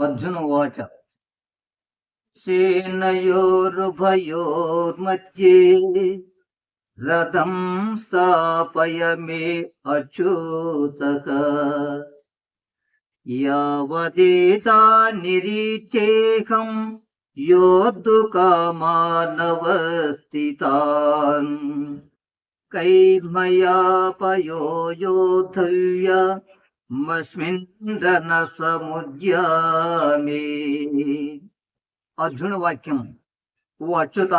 अर्जुन उवाच सेनयोर्भयोर्मध्ये रथं स्थापय मे अच्युतः। यावदेता निरित्येहं योद्धुकामानवस्थितान्। कैर्मयापयो योद्धव्य మస్మిన్ సముద్యామే అర్జున వాక్యం ఓ అచ్యుత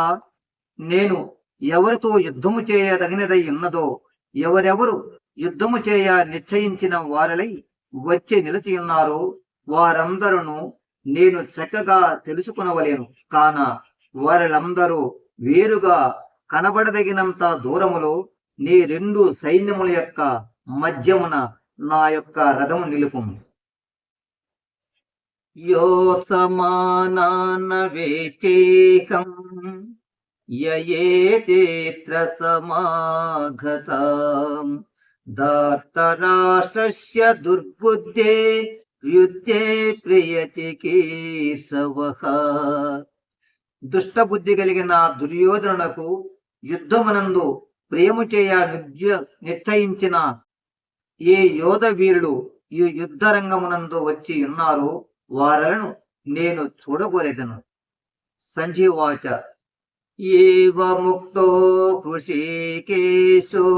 నేను ఎవరితో యుద్ధము చేయదగినదై ఉన్నదో ఎవరెవరు యుద్ధము చేయ నిశ్చయించిన వారలై వచ్చి నిలిచి ఉన్నారో వారందరూ నేను చక్కగా తెలుసుకునవలేను. కాన వారిలందరూ వేరుగా కనబడదగినంత దూరములో నీ రెండు సైన్యముల యొక్క మధ్యమున నా యొక్క రథము నిలుపుము. యో సమానాన వేచేకం యయేతేత్ర సమాగతం దార్తరాష్ట్రస్య దుర్బుద్ధే యుద్ధే ప్రియచికీసవః దుష్టబుద్ధి కలిగిన దుర్యోధనకు యుద్ధమునందు ప్రేము చేయ నిశ్చయించిన ఏ యోధ వీరుడు ఈ యుద్ధ రంగమునందు వచ్చి ఉన్నారో వారలను నేను చూడగోరేదను సంజీవాచ ఏవ ముక్తో కృషికేశో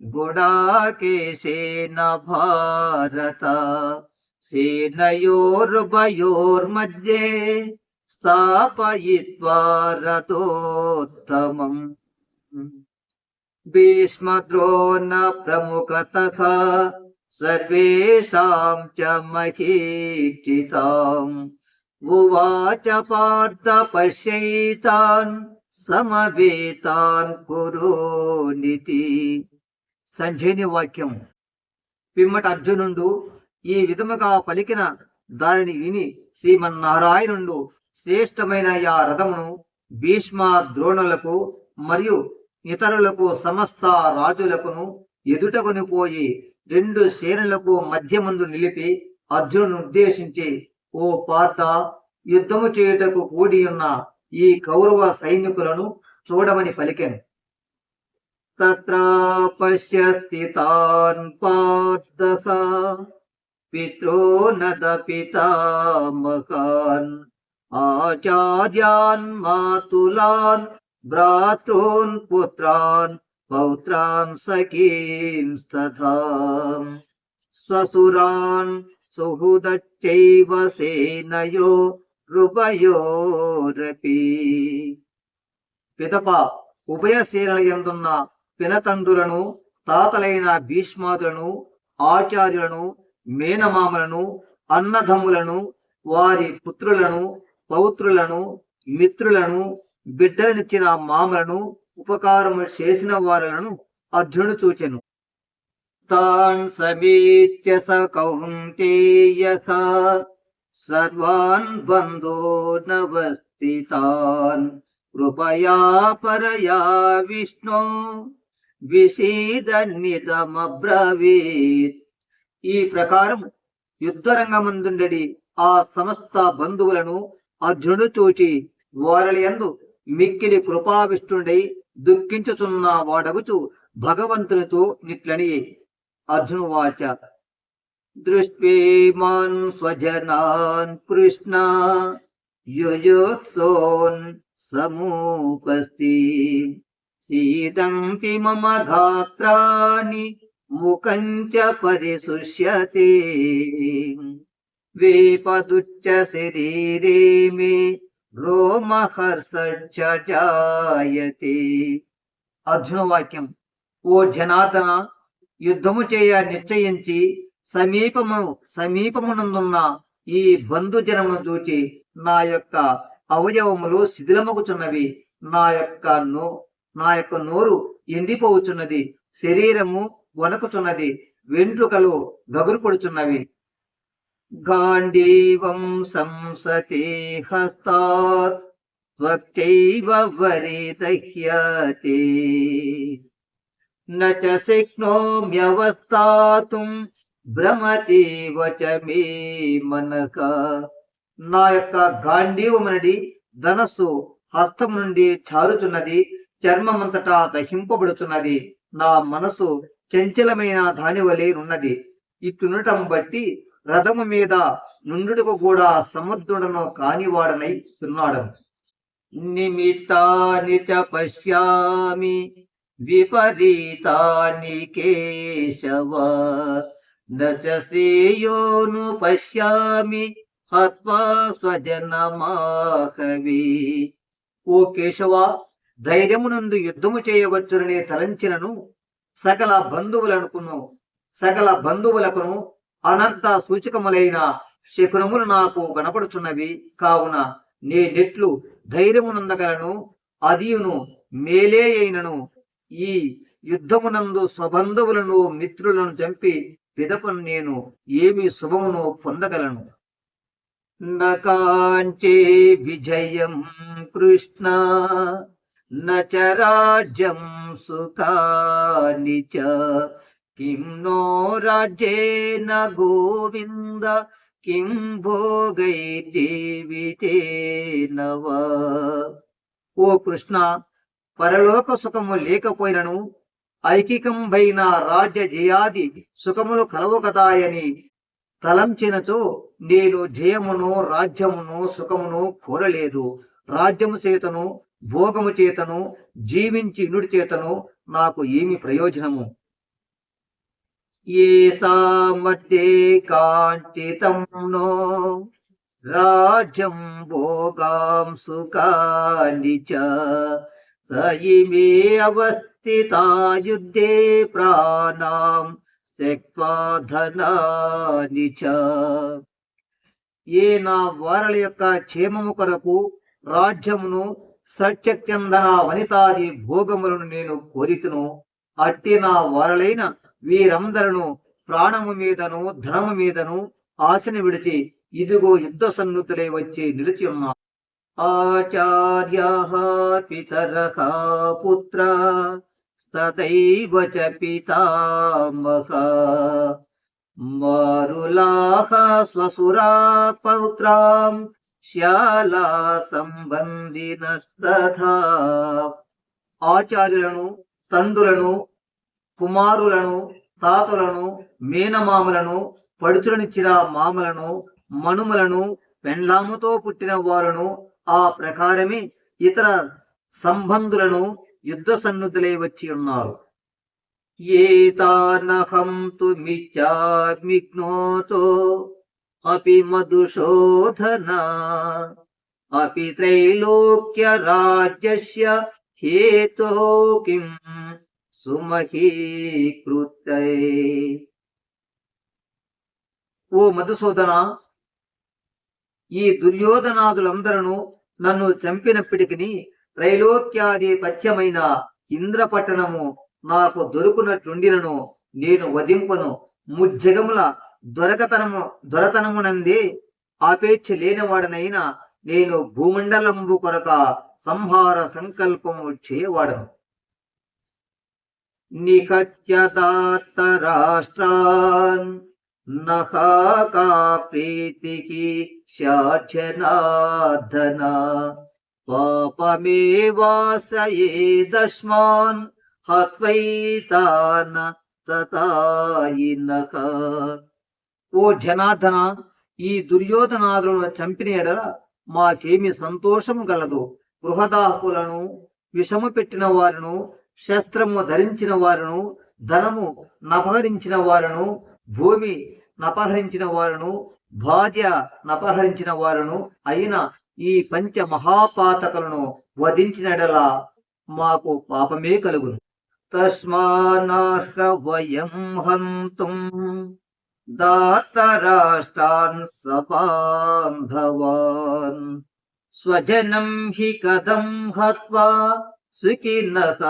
గుడాకేశేన భారత సేనయోర్భయోర్మధ్యే స్థాపయిత్వా రథోత్తమం. భీష్మద్రోణ ప్రముఖతః సర్వేషాం చ మహీచితాం ఉవాచ పార్థ పశ్యైతాన్ సమవేతాన్ కురోనితి సంజయుని వాక్యం పిమ్మట అర్జునుడు ఈ విధముగా పలికిన దానిని విని శ్రీమన్నారాయణుడు శ్రేష్టమైన ఆ రథమును భీష్మ ద్రోణులకు మరియు ఇతరులకు సమస్త రాజులకును ఎదుటకుని పోయి రెండు శ్రేణులకు మధ్యమందు నిలిపి అర్జునును ఉద్దేశించి ఓ పాత యుద్ధము చేయుటకు కూడి ఉన్న ఈ కౌరవ సైనికులను చూడమని పలికెను. తత్ర పశ్య స్థితాన్ పార్థః ఆచార్యాన్ మాతులాన్ భ్రాతॄన్ పుత్రాన్ పౌత్రాన్ సఖీంస్తథా స్వసురాన్ సుహృదచ్చైవ సేనయో రుభయోరపి పిదప ఉభయ సేనల పినతండ్రులను తాతలైన భీష్మాదులను ఆచార్యులను మేనమామలను అన్నదమ్ములను వారి పుత్రులను పౌత్రులను మిత్రులను బిడ్డలనిచ్చిన మామలను ఉపకారము చేసిన వారులను అర్జునుడు చూచెను. తాన్ సమీత్య స కౌంతేయ సర్వాన్ బంధో నవస్థితాన్ కృపయా పరయా విష్ణు విషీదన్నిదమబ్రవీత్ ఈ ప్రకారం యుద్ధరంగమందుండడి ఆ సమస్త బంధువులను అర్జునుడు చూచి వారలియందు మిక్కిలి కృపావిష్ణుడై దుఃఖించుచున్న వాడగుచు భగవంతునితో నిట్లని అర్జునువాచ దృష్ట్వేమాన్ స్వజనాన్ కృష్ణ యుయోత్సోన్ సమూపస్తి సీదంతి మమ గాత్రాని ముఖంచ పరిశుష్యతే. వేపదుచ్చ శరీరే మే రోమహర్ష అర్జున వాక్యం ఓ జనార్దన యుద్ధము చేయ నిశ్చయించి సమీపము సమీపమునందున్న ఈ బంధుజనమును చూచి నా యొక్క అవయవములు శిథిలమగుచున్నవి. నా యొక్క నో నా యొక్క నోరు ఎండిపోవుచున్నది. శరీరము వణకుచున్నది. వెంట్రుకలు గగురు పడుచున్నవి గాండీవం సంసతే హస్తాత్ త్వక్చైవ వరిదహ్యతే న చ శక్నోమ్యవస్థాతుం భ్రమతి వచమే మనక నా యొక్క గాంధీవమునడి ధనస్సు హస్తం నుండి చారుచున్నది చర్మమంతటా దహింపబడుచున్నది. నా మనసు చంచలమైన దాని వలె ఉన్నది ఇట్టునటం బట్టి రథము మీద నుండుటకు కూడా సముద్రుడను కానివాడనై ఉన్నాడు నిమిత్తాని చ పశ్యామి విపరీతాని కేశవ నచ పశ్యామి హత్వా స్వజనమాహవి. ఓ కేశవ ధైర్యమునందు యుద్ధము చేయవచ్చునని తలంచినను సకల బంధువులనుకును సకల బంధువులకును అనర్థ సూచకములైన శకునములు నాకు కనపడుచున్నవి. కావున నేనెట్లు ధైర్యమునందగలను అదియును మేలే అయినను. ఈ యుద్ధమునందు స్వబంధువులను మిత్రులను చంపి పిదపను నేను ఏమి శుభమును పొందగలను? నకాంచే విజయం కృష్ణ నచ రాజ్యం సుఖాని చ కిం నో రాజ్యేన గోవింద కిం భోగై జీవితేనవ ఓ కృష్ణ పరలోక సుఖము లేకపోయినను ఐకికంబైన రాజ్య జయాది సుఖములు కలవగదాయని తలంచినచో నేను జయమును రాజ్యమును సుఖమును కోరలేదు. రాజ్యము చేతను భోగము చేతను జీవించి ఇనుడి చేతను నాకు ఏమి ప్రయోజనము? ఏ సామర్థ్యే కాంచితం నో. రాజ్యం భోగాం సుఖాని చ. సయిమే అవస్థితా యుద్ధే ప్రాణాం ధనాని చ. ఏ నా వారల యొక్క క్షేమము కొరకు రాజ్యమును సత్యక్యందన వనితాది భోగములను నేను కోరితును. అట్టి నా వారలైన వీరందరను ప్రాణము మీదను ధనము మీదను ఆశను విడిచి ఇదిగో యుద్ధ సన్నుతులై వచ్చి నిలిచి ఉన్నా ఆచార్య పితర పుత్ర సదైవ చ పితామహ. మారులాహ స్వసురా పౌత్రాం శాలా సంబంధినస్తథా. ఆచార్యులను తండ్రులను కుమారులను తాతలను మేనమామలను పడుచులనిచ్చిన మామలను మనుమలను పెండ్లాముతో పుట్టిన వారును ఆ ప్రకారమే ఇతర సంబంధులను యుద్ధ సన్నుతులై వచ్చి ఉన్నారు. ఏతానహం తుమిచ్చామిగ్నోతో అపి మధుశోధన అపి త్రైలోక్య రాజ్యస్య హేతో కిం సుమహీకృతై ఓ మధుసూదన ఈ దుర్యోధనాదులందరూ నన్ను చంపినప్పటికీ త్రైలోక్యాది పథ్యమైన ఇంద్రపట్టణము నాకు దొరుకునట్లుండినను నేను వధింపను. ముజ్జగముల దొరకతనము దొరతనమునందే ఆపేక్ష లేనివాడనైనా నేను భూమండలంబు కొరక సంహార సంకల్పము చేయవాడను. నిహత్యదాత్త రాష్ట్రాన్ నహాకా ప్రీతికి షాఢ్యనాధన పాపమేవాసయేదస్మాన్ హత్వైతాన తతాయినక ఓ జనార్దన ఈ దుర్యోధనాదులను చంపిన ఎడల మాకేమి సంతోషము గలదు. గృహదాహకులను విషము పెట్టిన వారును శస్త్రము ధరించిన వారును ధనము నపహరించిన వారును భూమి నపహరించిన వారును భార్య నపహరించిన వారును అయిన ఈ పంచ మహాపాతకులను వధించినడలా మాకు పాపమే కలుగును. తస్మానార్హ వయం హంతుం దాతరాష్ట్రాన్ సపాంధవాన్. స్వజనం హి కథం హత్వా సుఖినక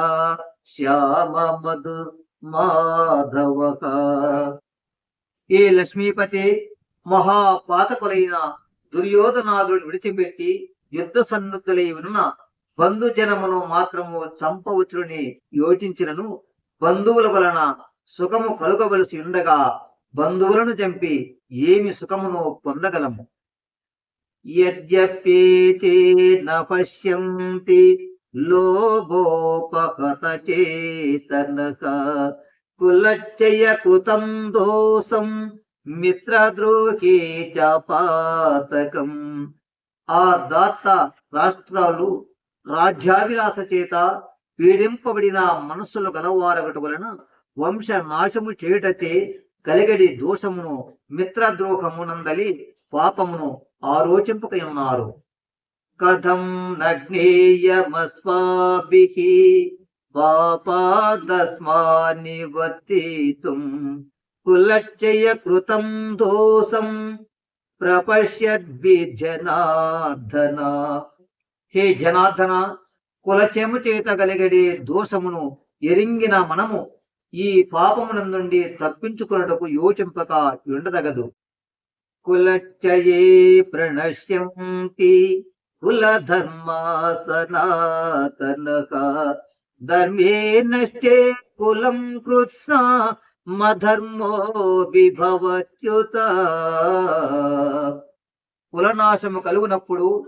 శ్యామ మధు మాధవక ఏ లక్ష్మీపతి మహాపాతకులైన దుర్యోధనాథుడు విడిచిపెట్టి యుద్ధ సన్నుద్ధులై ఉన్న బంధుజనమును మాత్రము చంపవచ్చుని యోచించినను బంధువుల వలన సుఖము కలుగవలసి ఉండగా బంధువులను చంపి ఏమి సుఖమును పొందగలము? యద్యప్యేతే న పశ్యంతి లోభోపహత చేతనక కులచ్చయ కృతం దోషం మిత్రద్రోహి చ పాతకం ఆ దాత రాష్ట్రాలు రాజ్యాభిలాష చేత పీడింపబడిన మనస్సులు గలవారగట వలన వంశ నాశము చేయుటచే కలిగడి దోషమును మిత్రద్రోహమునందలి పాపమును ఆలోచింపకయున్నారు కథం నగ్నేయమస్మాభిః పాపాదస్మానివర్తితుం కులక్షయ కృతం దోషం ప్రపశ్యద్భి జనార్దన హే జనార్దన కులచెము చేత కలిగడే దోషమును ఎరింగిన మనము ఈ పాపమునందుండి తప్పించుకున్నటకు యోచింపక ఉండదగదు కులచ్చయే ప్రణశ్యంతి కుల ధర్మే నష్టే కులం కృత్స్న మధర్మో విభవత్యుత కులనాశము కలుగునప్పుడు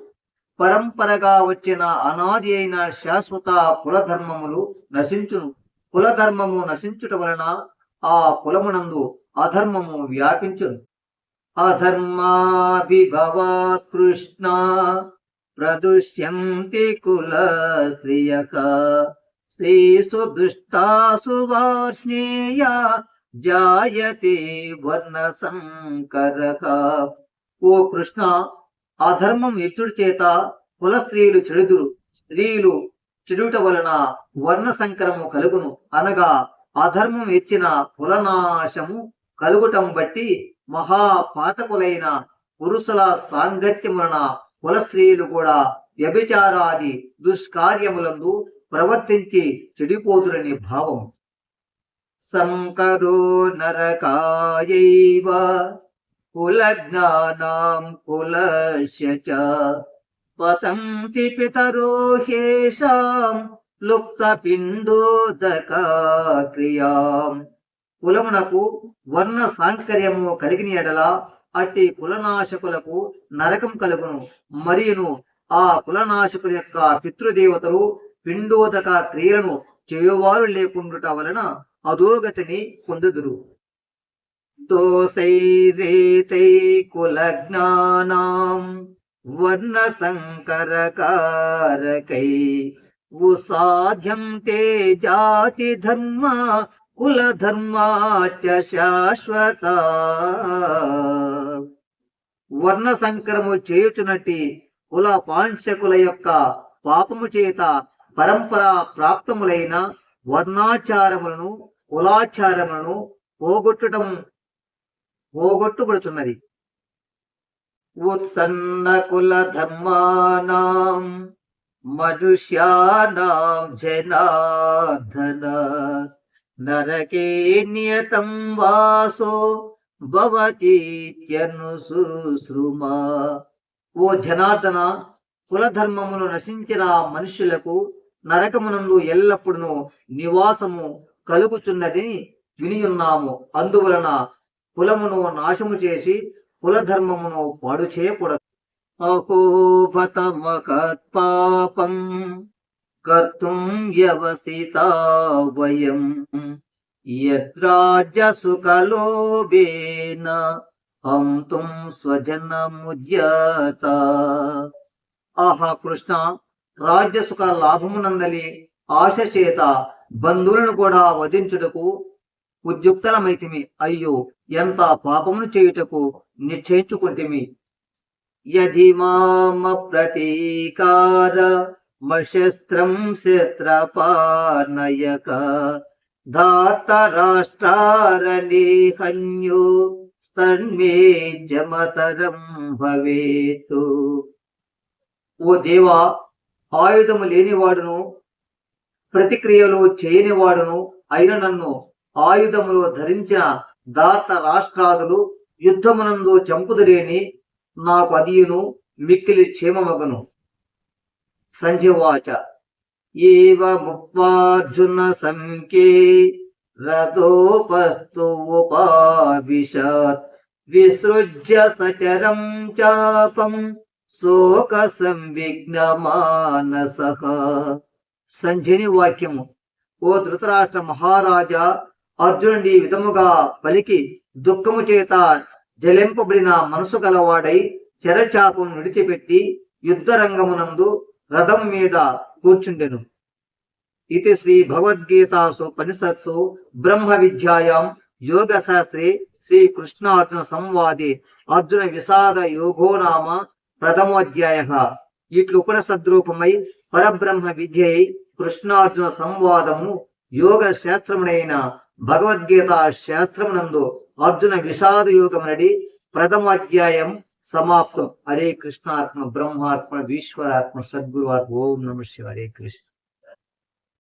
పరంపరగా వచ్చిన అనాది అయిన శాశ్వత కులధర్మములు నశించును. కులధర్మము నశించుట వలన ఆ కులమునందు అధర్మము వ్యాపించును. అధర్మాభిభవాత్ కృష్ణ ప్రదుష్యంతి కుల శ్రియక స్త్రీసు దుష్టాసు వార్ష్ణేయ జాయతే వర్ణ సంకరక ఓ కృష్ణ అధర్మం ఇచ్చుడు చేత కుల స్త్రీలు చెడుదురు స్త్రీలు చెడుట వలన వర్ణ సంకరము కలుగును అనగా అధర్మం ఇచ్చిన కులనాశము కలుగుటం బట్టి మహాపాతకులైన పురుషుల సాంగత్యం కుల స్త్రీలు కూడా వ్యభిచారాది దుష్కార్యములందు ప్రవర్తించి చెడిపోదురని భావం. సంకరో నరకాయైవ కుల జ్ఞానాం కులస్య చ పతంతి పితరో హేషాం లుప్త పిండోదక క్రియాం కులమునకు వర్ణ సాంకర్యము కలిగిన ఎడల అట్టి కులనాశకులకు నరకం కలుగును. మరియును ఆ కులనాశకుల యొక్క పితృదేవతలు పిండోదక క్రియలను చేయువారు లేకుండుట వలన అధోగతిని పొందుదురు. దోషైరేతై కుల వర్ణ సంకరకారకై ఉసాధ్యం తే జాతి ధర్మ కులధర్మాచ శాశ్వత వర్ణ సంకరము చేయుచునటి కుల పాంశకుల యొక్క పాపము చేత పరంపరా ప్రాప్తములైన వర్ణాచారములను కులాచారములను పోగొట్టడం పోగొట్టుబడుచున్నది. ఉత్సన్న కుల ధర్మానాం మనుష్యానాం జనార్దన. నరకే నియతం వాసో భవతీత్యనుశుశ్రుమా ఓ జనార్దన కులధర్మమును నశించిన మనుష్యులకు నరకమునందు ఎల్లప్పుడూ నివాసము కలుగుచున్నది వినియున్నాము. అందువలన కులమును నాశము చేసి కులధర్మమును పాడు చేయకూడదు. అకోపతమకత్పాపం కర్తుం వ్యవసితా వయం యద్రాజ్యసుఖలోభేన హంతుం స్వజనముద్యత ఆహా కృష్ణ రాజ్యసుఖ లాభమునందలి ఆశ చేత బంధువులను కూడా వధించుటకు ఉద్యుక్తలమైతిమి. అయ్యో ఎంత పాపమును చేయుటకు నిశ్చయించుకుంటిమి. యది మామ ప్రతీకార మశస్త్రం శస్త్రపానయక ధాత రాష్ట్రారణి హన్యో స్తన్మే జమతరం భవేతు. ఓ దేవా ఆయుధము లేనివాడును ప్రతిక్రియలు చేయనివాడును అయిన నన్ను ఆయుధములు ధరించిన దాత రాష్ట్రాదులు యుద్ధమునందు చంపుదురేని నాకు అదియును మిక్కిలి క్షేమమగను. సంజవాచ. ఏవ ముక్వార్జున సంఖ్యే రథోపస్తు ఉపావిశత్. విసృజ్య సచరం చాపం శోక సంవిఘ్న మానస సంజని వాక్యము. ఓ ధృతరాష్ట్ర మహారాజా అర్జునుడి విధముగా పలికి దుఃఖము చేత జలింపబడిన మనసు గలవాడై చెరచాపం విడిచిపెట్టి యుద్ధరంగమునందు రథం మీద కూర్చుండెను. ఇది శ్రీ భగవద్గీతాసు ఉపనిషత్సు బ్రహ్మ విద్యాయాం యోగ శాస్త్రే శ్రీ కృష్ణార్జున సంవాది అర్జున విషాద యోగో నామ ప్రథమోధ్యాయ. ఇట్లు ఉపనిషద్రూపమై పరబ్రహ్మ విద్యై కృష్ణార్జున సంవాదము యోగ శాస్త్రమునైన భగవద్గీత శాస్త్రమునందు అర్జున విషాద యోగమునడి ప్రథమాధ్యాయం సమాప్తం. హరే కృష్ణార్పణ బ్రహ్మార్పణ ఈశ్వరాత్మ సద్గురు ఓం నమ శివ హరే కృష్ణ.